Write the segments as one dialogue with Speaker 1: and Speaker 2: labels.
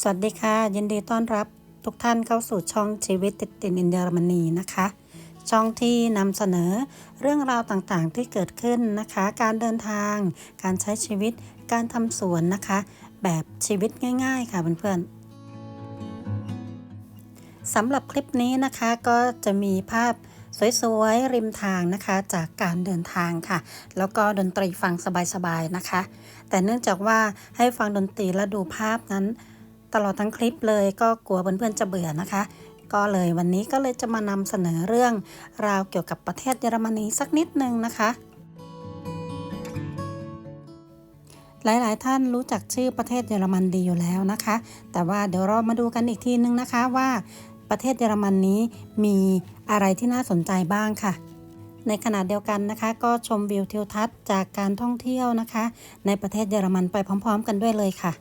Speaker 1: สวัสดีค่ะ ยินดีต้อนรับทุกท่านเข้าสู่ช่องชีวิตติดตินอินเยอรมนีนะคะ ช่องที่นำเสนอเรื่องราวต่างๆที่เกิดขึ้นนะคะ การเดินทาง การใช้ชีวิตการทำสวนนะคะ แบบชีวิตง่าย ๆ ค่ะเพื่อนๆสำหรับคลิปนี้นะคะก็จะมีภาพสวยๆริมทางนะคะจากการเดินทางค่ะ แล้วก็ดนตรีฟังสบายๆนะคะ แต่เนื่องจากว่าให้ฟังดนตรีและดูภาพนั้น ตลอดทั้งคลิปเลยก็กลัวเพื่อนๆจะเบื่อนะคะ ก็เลยวันนี้ก็เลยจะมานำเสนอเรื่องราวเกี่ยวกับประเทศเยอรมนีสักนิดนึงนะคะ หลายๆ ท่านรู้จักชื่อประเทศเยอรมันดีอยู่แล้วนะคะ แต่ว่าเดี๋ยวเรามาดูกันอีกทีนึงนะคะว่าประเทศเยอรมันนี้มีอะไรที่น่าสนใจบ้างค่ะในขณะเดียวกันนะคะ ก็ชมวิวทิวทัศน์จากการท่องเที่ยวนะคะ ในประเทศเยอรมันไปพร้อม ๆ กันด้วยเลยค่ะ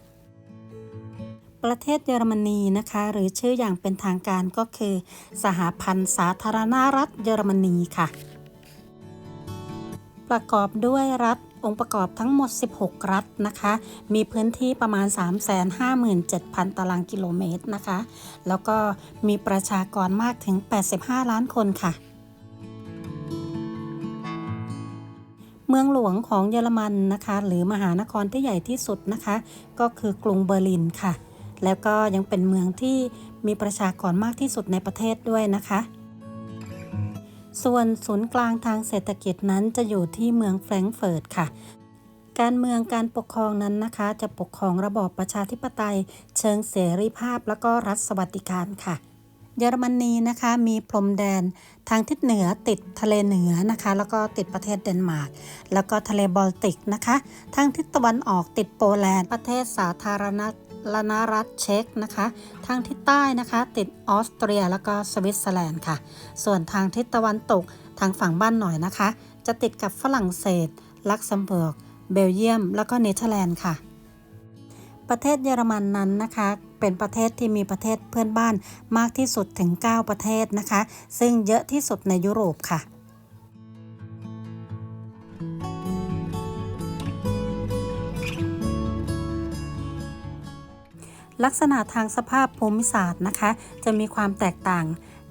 Speaker 1: ประเทศเยอรมนีนะคะ หรือชื่ออย่างเป็นทางการก็คือ สหพันธ์สาธารณรัฐเยอรมนีค่ะ ประกอบด้วยรัฐองค์ประกอบทั้งหมด 16 รัฐนะคะ มีพื้นที่ประมาณ 357,000 ตารางกิโลเมตรนะคะ แล้วก็มีประชากรมากถึง 85 ล้านคนค่ะ เมืองหลวงของเยอรมันนะคะ หรือมหานครที่ใหญ่ที่สุดนะคะ ก็คือกรุงเบอร์ลินค่ะ แล้วก็ยังเป็นเมืองที่มีประชากรมากที่สุดในประเทศด้วยนะคะ ส่วนศูนย์กลางทางเศรษฐกิจนั้นจะอยู่ที่เมืองแฟรงก์เฟิร์ตค่ะ การเมืองการปกครองนั้นนะคะ จะปกครองระบอบประชาธิปไตย เชิงเสรีภาพแล้วก็รัฐสวัสดิการค่ะเยอรมนีนะคะมีพรมแดนทางทิศเหนือติดทะเลเหนือนะคะ แล้วก็ติดประเทศเดนมาร์กแล้วก็ทะเลบอลติกนะคะ ทางทิศตะวันออกติดโปแลนด์ประเทศสาธารณ ลนรัฐเช็กนะคะ ทางทิศใต้นะคะ ติดออสเตรียแล้วก็สวิตเซอร์แลนด์ค่ะ ส่วนทางทิศตะวันตกทางฝั่งบ้านหน่อยนะคะ จะติดกับฝรั่งเศส ลักเซมเบิร์ก เบลเยียม แล้วก็เนเธอร์แลนด์ค่ะ ประเทศเยอรมันนั้นนะคะเป็นประเทศที่มีประเทศเพื่อนบ้านมากที่สุดถึง 9 ประเทศนะคะ ซึ่งเยอะที่สุดในยุโรปค่ะ ลักษณะทางสภาพภูมิศาสตร์นะคะ จะมีความแตกต่าง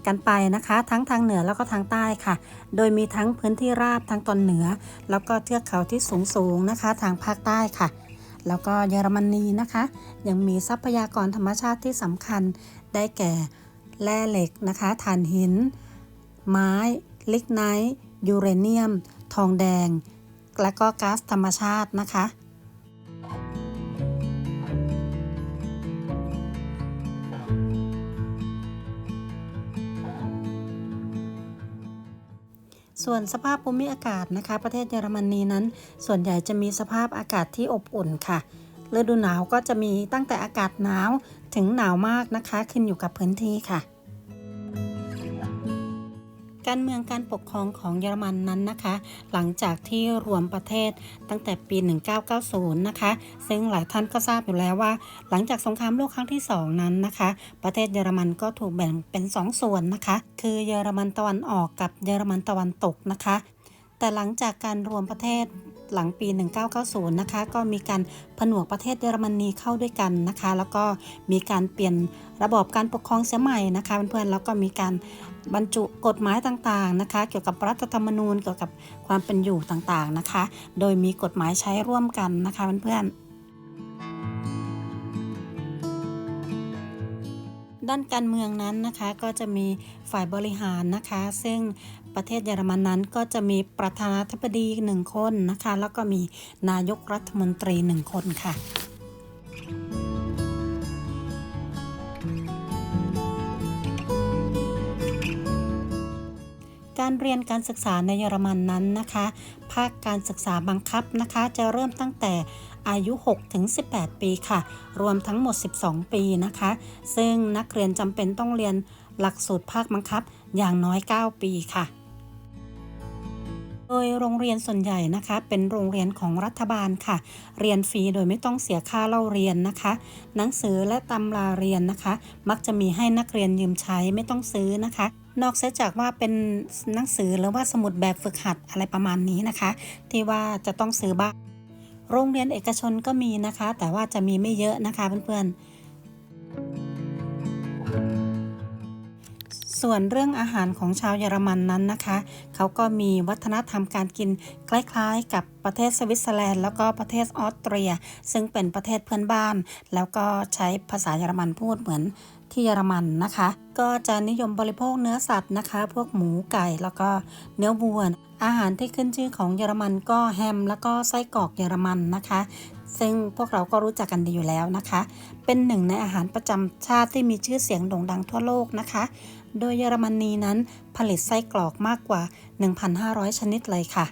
Speaker 1: กันไปนะคะ ทั้งทางเหนือแล้วก็ทางใต้ค่ะ โดยมีทั้งพื้นที่ราบทางตอนเหนือ แล้วก็เทือกเขาที่สูงสูงนะคะ ทางภาคใต้ค่ะ แล้วก็เยอรมนีนะคะ ยังมีทรัพยากรธรรมชาติที่สำคัญได้แก่แร่เหล็กนะคะถ่านหิน ไม้ลิกไนท์ยูเรเนียม ทองแดง และก็ก๊าซธรรมชาตินะคะ ส่วนสภาพภูมิอากาศนะคะ ประเทศเยอรมนีนั้น ส่วนใหญ่จะมีสภาพอากาศที่อบอุ่นค่ะฤดูหนาวก็จะมีตั้งแต่อากาศหนาวถึงหนาวมากนะคะ ขึ้นอยู่กับพื้นที่ค่ะ การเมืองการปกครองของเยอรมันนั้นนะคะ หลังจากที่รวมประเทศตั้งแต่ปี 1990 นะคะ ซึ่งหลายท่านก็ทราบอยู่แล้วว่า หลังจากสงครามโลกครั้งที่ 2 นั้นนะคะ ประเทศเยอรมันก็ถูกแบ่งเป็น 2 ส่วนนะคะ คือเยอรมันตะวันออกกับเยอรมันตะวันตกนะคะ แต่หลังจากการรวมประเทศหลังปี 1990 นะคะ ก็มีการผนวกประเทศเยอรมนีเข้าด้วยกันนะคะ แล้วก็มีการเปลี่ยนระบอบการปกครองเสียใหม่นะคะ เพื่อนๆ แล้วก็มีการ บรรจุกฎหมายต่างๆนะคะ เกี่ยวกับรัฐธรรมนูญเกี่ยวกับความเป็นอยู่ต่างๆนะคะ โดยมีกฎหมายใช้ร่วมกันนะคะเพื่อนๆด้านการเมืองนั้นนะคะก็จะมีฝ่ายบริหารนะคะ ซึ่งประเทศเยอรมันนั้นก็จะมีประธานาธิบดีหนึ่งคนนะคะ แล้วก็มีนายกรัฐมนตรีหนึ่งคนค่ะ การเรียนการศึกษาในเยอรมันนั้นนะคะ ภาคการศึกษาบังคับนะคะ จะเริ่มตั้งแต่อายุ 6 ถึง 18 ปีค่ะ รวมทั้งหมด 12 ปีนะคะ ซึ่งนักเรียนจำเป็นต้องเรียนหลักสูตรภาคบังคับอย่างน้อย 9 ปีค่ะ โดยโรงเรียนส่วนใหญ่นะคะ เป็นโรงเรียนของรัฐบาลค่ะ เรียนฟรีโดยไม่ต้องเสียค่าเล่าเรียนนะคะ หนังสือและตำราเรียนนะคะ มักจะมีให้นักเรียนยืมใช้ไม่ต้องซื้อนะคะ นอกเสียจากว่าเป็นหนังสือหรือว่าสมุดแบบฝึกหัดอะไรประมาณนี้นะคะ ที่ว่าจะต้องซื้อบ้างโรงเรียนเอกชนก็มีนะคะ แต่ว่าจะมีไม่เยอะนะคะเพื่อนๆ ส่วนเรื่องอาหารของชาวเยอรมันนั้นนะคะ เขาก็มีวัฒนธรรมการกินคล้ายๆ กับประเทศสวิตเซอร์แลนด์แล้วก็ประเทศออสเตรีย ซึ่งเป็นประเทศเพื่อนบ้าน แล้วก็ใช้ภาษาเยอรมันพูดเหมือน ที่เยอรมันนะคะ ก็จะนิยมบริโภคเนื้อสัตว์นะคะ พวกหมูไก่แล้วก็เนื้อวัวอาหารที่ขึ้นชื่อของเยอรมันก็แฮมแล้วก็ไส้กรอกเยอรมันนะคะ ซึ่งพวกเราก็รู้จักกันดีอยู่แล้วนะคะ เป็นหนึ่งในอาหารประจำชาติที่มีชื่อเสียงโด่งดังทั่วโลกนะคะ โดยเยอรมนีนั้นผลิตไส้กรอกมากกว่า 1,500 ชนิดเลยค่ะ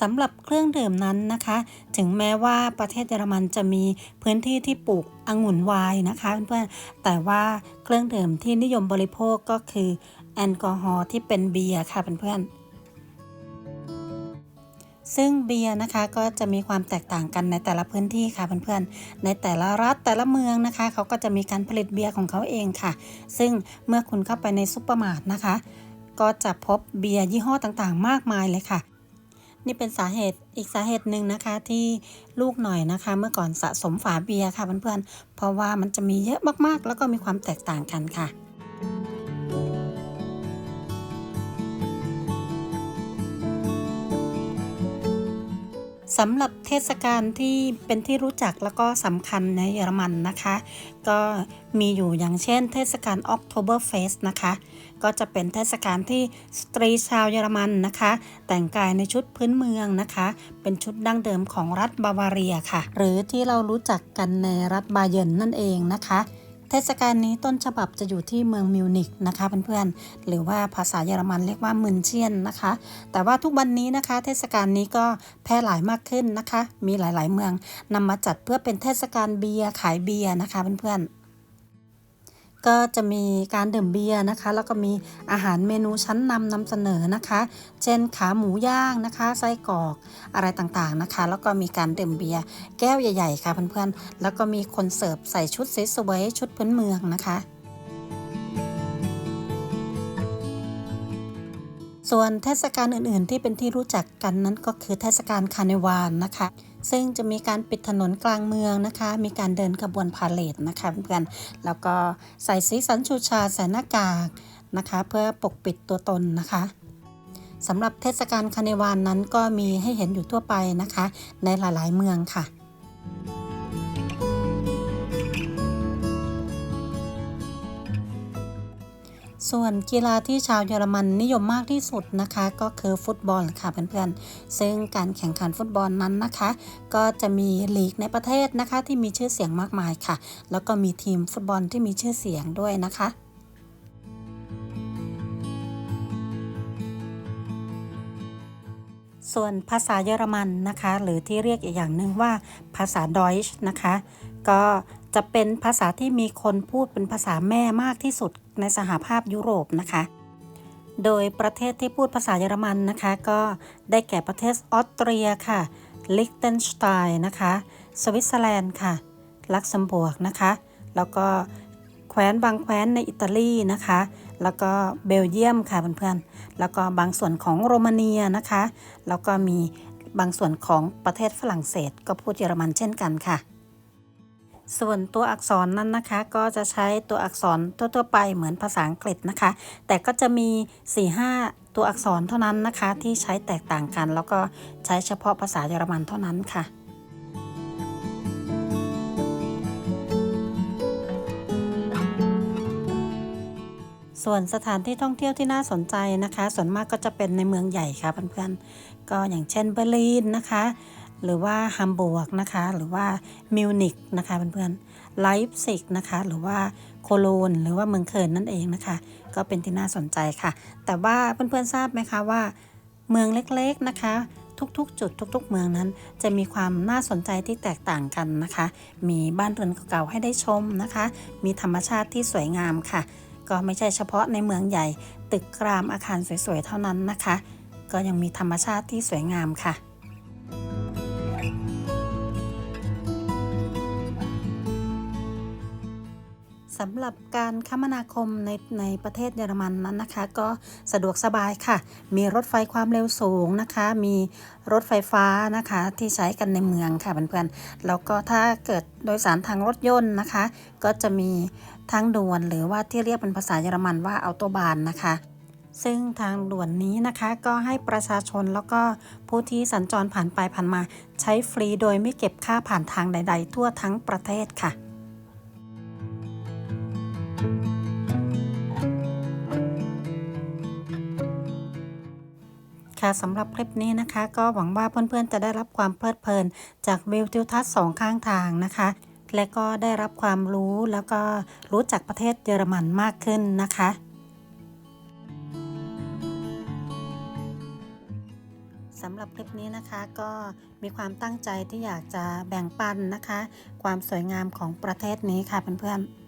Speaker 1: สำหรับเครื่องดื่มนั้นนะคะ ถึงแม้ว่าประเทศเยอรมันจะมีพื้นที่ที่ปลูกองุ่นไวน์นะคะเพื่อนๆแต่ว่าเครื่องดื่มที่นิยมบริโภคก็คือแอลกอฮอล์ที่เป็นเบียร์ค่ะเพื่อนๆซึ่งเบียร์นะคะก็จะมีความแตกต่างกันในแต่ละพื้นที่ค่ะเพื่อนๆ ในแต่ละรัฐแต่ละเมืองนะคะ เขาก็จะมีการผลิตเบียร์ของเขาเองค่ะ ซึ่งเมื่อคุณเข้าไปในซุปเปอร์มาร์ทนะคะ ก็จะพบเบียร์ยี่ห้อต่างๆ มากมายเลยค่ะ นี่เป็นสาเหตุอีกสาเหตุหนึ่งนะคะที่ลูกหน่อยนะคะ เมื่อก่อนสะสมฝาเบียร์ค่ะเพื่อนๆเพราะว่ามันจะมีเยอะมากๆ แล้วก็มีความแตกต่างกันค่ะ สำหรับเทศกาลที่เป็นที่รู้จักแล้วก็สำคัญในเยอรมันนะคะ ก็มีอยู่อย่างเช่น เทศกาล October Fest นะคะ ก็จะเป็นเทศกาลที่สตรีชาวเยอรมันนะคะ แต่งกายในชุดพื้นเมืองนะคะ เป็นชุดดั้งเดิมของรัฐบาวาเรียค่ะ หรือที่เรารู้จักกันในรัฐบาเยิร์นนั่นเองนะคะ ทศกาลนี้ต้นฉบับจะอยู่ที่เมืองมิวนิกนะคะเพื่อนๆหรือว่าภาษาเยอรมันเรียกว่ามึนเชียนนะคะ แต่ว่าทุกวันนี้นะคะ เทศกาลนี้ก็แพร่หลายมากขึ้นนะคะ มีหลายๆเมืองนำมาจัดเพื่อเป็นเทศกาลเบียร์ขายเบียร์นะคะเพื่อนๆ ก็จะมีการดื่มเบียร์นะคะ แล้วก็มีอาหารเมนูชั้นนำนำเสนอนะคะ เช่นขาหมูย่างนะคะไส้กรอกอะไรต่างๆนะคะ แล้วก็มีการดื่มเบียร์แก้วใหญ่ ๆ ค่ะเพื่อนๆแล้วก็มีคนเสิร์ฟใส่ชุดสวยๆชุดพื้นเมืองนะคะส่วนเทศกาลอื่นๆ ที่เป็นที่รู้จักกันนั้นก็คือเทศกาลคาร์นิวาลนะคะ ซึ่งจะมีการปิดถนนกลางเมืองนะคะ มีการเดินขบวนพาเลทนะคะเพื่อนแล้วก็ใส่สีสันชูชาใส่หน้ากากนะคะ เพื่อปกปิดตัวตนนะคะสำหรับเทศกาลคาร์นิวาลนั้นก็มีให้เห็นอยู่ทั่วไปนะคะ ในหลายๆเมืองค่ะ ส่วนกีฬาที่ชาวเยอรมันนิยมมากที่สุดนะคะ ก็คือฟุตบอลค่ะเพื่อนๆ ซึ่งการแข่งขันฟุตบอลนั้นนะคะ ก็จะมีลีกในประเทศนะคะที่มีชื่อเสียงมากมายค่ะ แล้วก็มีทีมฟุตบอลที่มีชื่อเสียงด้วยนะคะส่วนภาษาเยอรมันนะคะ หรือที่เรียกอีกอย่างหนึ่งว่าภาษาดอยช์นะคะ ก็ จะเป็นภาษาที่มีคนพูดเป็นภาษาแม่มากที่สุดในสหภาพยุโรปนะคะ โดยประเทศที่พูดภาษาเยอรมันนะคะ ก็ได้แก่ประเทศออสเตรียค่ะ ลิกเทนสไตน์นะคะ สวิตเซอร์แลนด์ค่ะ ลักเซมบวร์กนะคะ แล้วก็แคว้นบางแคว้นในอิตาลีนะคะ แล้วก็เบลเยียมค่ะเพื่อนๆ แล้วก็บางส่วนของโรมาเนียนะคะ แล้วก็มีบางส่วนของประเทศฝรั่งเศสก็พูดเยอรมันเช่นกันค่ะ ส่วนตัวอักษรนั้นนะคะ ก็จะใช้ตัวอักษรทั่วๆไปเหมือนภาษาอังกฤษนะคะ แต่ก็จะมี 4-5 ตัวอักษรเท่านั้นนะคะ ที่ใช้แตกต่างกัน แล้วก็ใช้เฉพาะภาษาเยอรมันเท่านั้นค่ะส่วนสถานที่ท่องเที่ยวที่น่าสนใจนะคะ ส่วนมากก็จะเป็นในเมืองใหญ่ค่ะเพื่อนๆ ก็อย่างเช่นเบอร์ลินนะคะ หรือว่าฮัมบูร์กนะคะ หรือว่ามิวนิกนะคะเพื่อนๆไลฟ์ซิกนะคะ หรือว่าโคโลนหรือว่าเมืองเคิร์นนั่นเองนะคะ ก็เป็นที่น่าสนใจค่ะ แต่ว่าเพื่อนๆทราบไหมคะว่า เมืองเล็กๆนะคะทุกๆ จุดทุก ๆ เมืองนั้น จะมีความน่าสนใจที่แตกต่างกันนะคะ มีบ้านเรือนเก่าๆให้ได้ชมนะคะ มีธรรมชาติที่สวยงามค่ะ ก็ไม่ใช่เฉพาะในเมืองใหญ่ ตึกรามอาคารสวยๆ เท่านั้นนะคะ ก็ยังมีธรรมชาติที่สวยงามค่ะ สำหรับการคมนาคมในในประเทศเยอรมันนั้นนะคะ ก็สะดวกสบายค่ะ มีรถไฟความเร็วสูงนะคะ มีรถไฟฟ้านะคะที่ใช้กันในเมืองค่ะเพื่อนๆแล้วก็ถ้าเกิดโดยสารทางรถยนต์นะคะ ก็จะมีทางด่วนหรือว่าที่เรียกเป็นภาษาเยอรมันว่าอัลโตบานนะคะซึ่งทางด่วนนี้นะคะก็ให้ประชาชนแล้วก็ผู้ที่สัญจรผ่านไปผ่านมา ใช้ฟรีโดยไม่เก็บค่าผ่านทางใด ๆ ทั่วทั้งประเทศค่ะ ค่ะสำหรับคลิปนี้นะคะ ก็หวังว่าเพื่อนๆจะได้รับความเพลิดเพลิน จากวิวทิวทัศน์สองข้างทางนะคะ และก็ได้รับความรู้แล้วก็รู้จักประเทศเยอรมันมากขึ้นนะคะสำหรับคลิปนี้นะคะก็มีความตั้งใจที่อยากจะแบ่งปันนะคะ ความสวยงามของประเทศนี้ค่ะเพื่อนๆ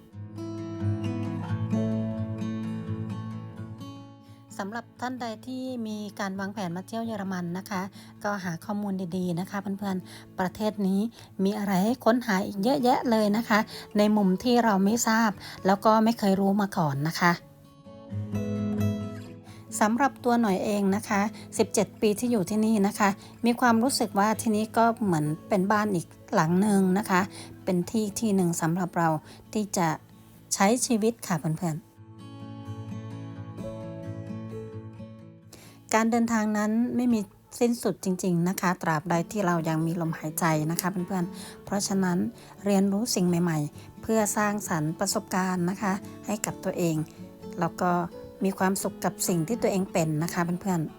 Speaker 1: านใดที่มีการวางแผนมาเที่ยวเยอรมันนะคะ ก็หาข้อมูลดีๆนะคะเพื่อนๆประเทศนี้มีอะไรให้ค้นหาอีกเยอะแยะเลยนะคะ ในมุมที่เราไม่ทราบ แล้วก็ไม่เคยรู้มาก่อนนะคะสำหรับตัวหน่อยเองนะคะ 17 ปีที่อยู่ที่นี่นะคะ มีความรู้สึกว่าที่นี้ก็เหมือนเป็นบ้านอีกหลังหนึ่งนะคะ เป็นที่ที่หนึ่งสำหรับเราที่จะใช้ชีวิตค่ะเพื่อนๆ การเดินทางนั้นไม่มีสิ้นสุดจริง ๆนะคะ ตราบใดที่เรายังมีลมหายใจนะคะเพื่อนๆ เพราะฉะนั้นเรียนรู้สิ่งใหม่ ๆ เพื่อสร้างสรรค์ประสบการณ์นะคะ ให้กับตัวเอง แล้วก็มีความสุขกับสิ่งที่ตัวเองเป็นนะคะเพื่อนๆ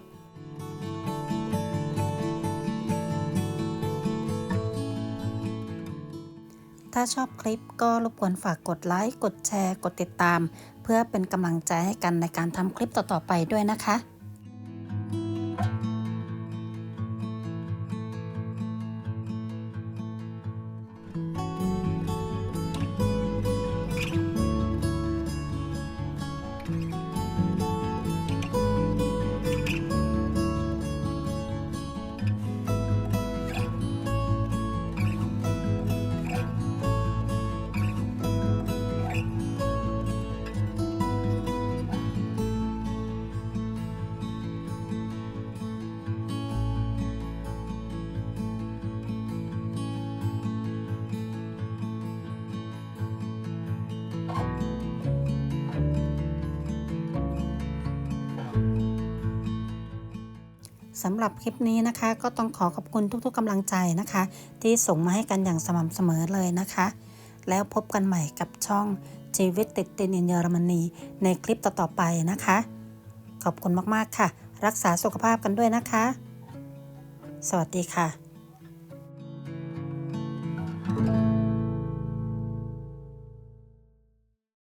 Speaker 1: ถ้าชอบคลิปก็รบกวนฝากกดไลค์ กดแชร์ กดติดตาม เพื่อเป็นกำลังใจให้กันในการทำคลิปต่อ ๆ ไปด้วยนะคะ สำหรับคลิปนี้นะคะ ก็ต้องขอขอบคุณทุกๆกำลังใจนะคะ ที่ส่งมาให้กันอย่างสม่ำเสมอเลยนะคะ แล้วพบกันใหม่กับช่องชีวิตติดตินอินเยอรมนีในคลิปต่อๆไปนะคะ ขอบคุณมากๆค่ะ รักษาสุขภาพกันด้วยนะคะ สวัสดีค่ะ